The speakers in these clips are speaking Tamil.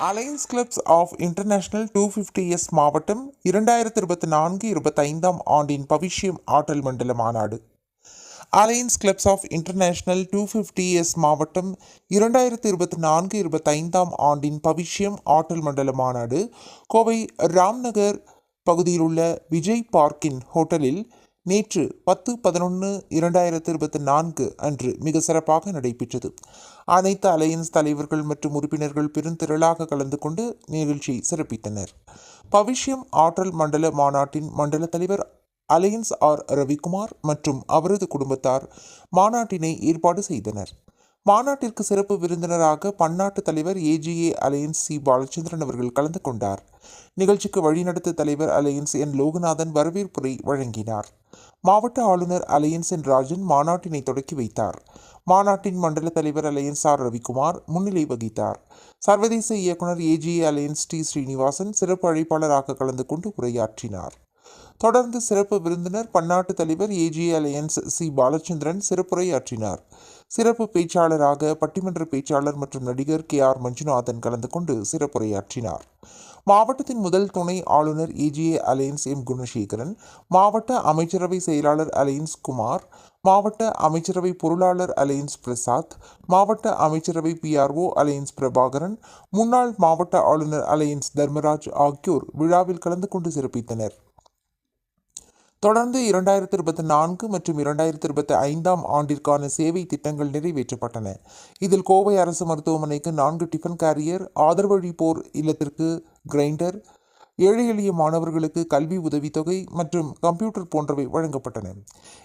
Alliance Clubs of International two fifty S மாவட்டம் இரண்டாயிரத்தி இருபத்தி நான்கு இருபத்தைந்தாம் ஆண்டின் பவிஷ்யம் ஆற்றல் மண்டல மாநாடு. Alliance Clubs of International two fifty S மாவட்டம் இரண்டாயிரத்தி இருபத்தி நான்கு இருபத்தைந்தாம் ஆண்டின் பவிஷ்யம் ஆற்றல் மண்டல மாநாடு கோவை ராம்நகர் பகுதியில் உள்ள விஜய் பார்க்கின் ஹோட்டலில் நேற்று பத்து பதினொன்று இரண்டாயிரத்து இருபத்தி நான்கு அன்று மிக சிறப்பாக நடைபெற்றது. அனைத்து அலையன்ஸ் தலைவர்கள் மற்றும் உறுப்பினர்கள் பெருந்திரளாக கலந்து கொண்டு நிகழ்ச்சியை சிறப்பித்தனர். பவிஷ்யம் ஆற்றல் மண்டல மாநாட்டின் மண்டல தலைவர் அலையன்ஸ் ஆர். ரவிக்குமார் மற்றும் அவரது குடும்பத்தார் மாநாட்டினை ஏற்பாடு செய்தனர். மாநாட்டிற்கு சிறப்பு விருந்தினராக பன்னாட்டு தலைவர் ஏஜிஏ அலையன்ஸ் சி பாலச்சந்திரன் அவர்கள் கலந்து கொண்டார். நிகழ்ச்சிக்கு வழிநடத்த தலைவர் அலையன்ஸ் என் லோகநாதன் வரவேற்புரை வழங்கினார். மாவட்ட ஆளுநர் அலையன்ஸ் என் ராஜன் மாநாட்டினை தொடக்கி வைத்தார். மாநாட்டின் மண்டல தலைவர் அலையன்ஸ் ஆர் ரவிக்குமார் முன்னிலை வகித்தார். சர்வதேச இயக்குனர் ஏஜிஏ அலையன்ஸ் டி ஸ்ரீனிவாசன் சிறப்பு அழைப்பாளராக கலந்து கொண்டு உரையாற்றினார். தொடர்ந்து சிறப்பு விருந்தினர் பன்னாட்டு தலைவர் ஏஜிஏ அலையன்ஸ் சி பாலச்சந்திரன் சிறப்புரையாற்றினார். சிறப்பு பேச்சாளராக பட்டிமன்ற பேச்சாளர் மற்றும் நடிகர் கே ஆர் மஞ்சுநாதன் கலந்து கொண்டு சிறப்புரையாற்றினார். மாவட்டத்தின் முதல் துணை ஆளுநர் ஏஜிஏ அலையன்ஸ் எம் குணசேகரன் மாவட்ட அமைச்சரவை செயலாளர் அலையன்ஸ் குமார் மாவட்ட அமைச்சரவை பொருளாளர் அலையன்ஸ் பிரசாத் மாவட்ட அமைச்சரவை பிஆர்ஓ அலையன்ஸ் பிரபாகரன் முன்னாள் மாவட்ட ஆளுநர் அலையன்ஸ் தர்மராஜ் ஆகியோர் விழாவில் கலந்து கொண்டு சிறப்பித்தனர். தொடர்ந்து இரண்டாயிரத்தி இருபத்தி நான்கு மற்றும் இரண்டாயிரத்தி இருபத்தி ஐந்தாம் ஆண்டிற்கான சேவை திட்டங்கள் நிறைவேற்றப்பட்டன. இதில் கோவை அரசு மருத்துவமனைக்கு நான்கு டிஃபன் கேரியர் ஆதரவழி போர் இல்லத்திற்கு கிரைண்டர் ஏழை எளிய மாணவர்களுக்கு கல்வி உதவித்தொகை மற்றும் கம்ப்யூட்டர் போன்றவை வழங்கப்பட்டன.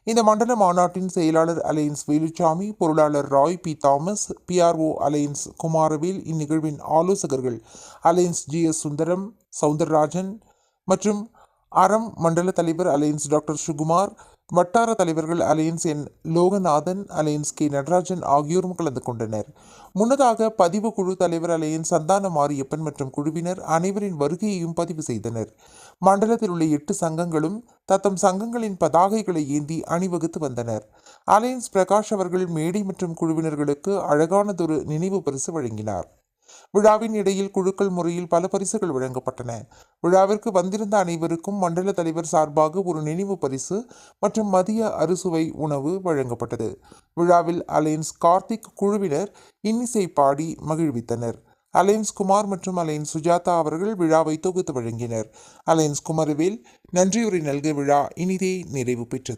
இந்த மண்டல மாநாட்டின் செயலாளர் அலையன்ஸ் வேலுச்சாமி பொருளாளர் Roy P Thomas PRO Alliance Kumaravel இந்நிகழ்வின் ஆலோசகர்கள் Alliance G S Sundaram Soundararajan மற்றும் அறம் மண்டல தலைவர் அலையன்ஸ் டாக்டர் சுகுமார் வட்டார தலைவர்கள் Alliance N Loganathan Alliance K Natarajan ஆகியோரும் கலந்து கொண்டனர். முன்னதாக பதிவு குழு தலைவர் அலையன்ஸ் சந்தான மாரியப்பன் மற்றும் குழுவினர் அனைவரின் வருகையையும் பதிவு செய்தனர். மண்டலத்தில் உள்ள எட்டு சங்கங்களும் தத்தம் சங்கங்களின் பதாகைகளை ஏந்தி அணிவகுத்து வந்தனர். அலையன்ஸ் பிரகாஷ் அவர்கள் மேடை மற்றும் குழுவினர்களுக்கு அழகானதொரு நினைவு பரிசு வழங்கினார். விழாவின் இடையில் குழுக்கள் முறையில் பல பரிசுகள் வழங்கப்பட்டன. விழாவிற்கு வந்திருந்த அனைவருக்கும் மண்டல தலைவர் சார்பாக ஒரு நினைவு பரிசு மற்றும் மதிய அறுசுவை உணவு வழங்கப்பட்டது. விழாவில் அலையன்ஸ் கார்த்திக் குழுவினர் இன்னிசை பாடி மகிழ்வித்தனர். அலையன்ஸ் குமார் மற்றும் அலையன்ஸ் சுஜாதா அவர்கள் விழாவை தொகுத்து வழங்கினர். அலையன்ஸ் குமரவேல் நன்றியுரை நல்க விழா இனிதே நிறைவு பெற்றது.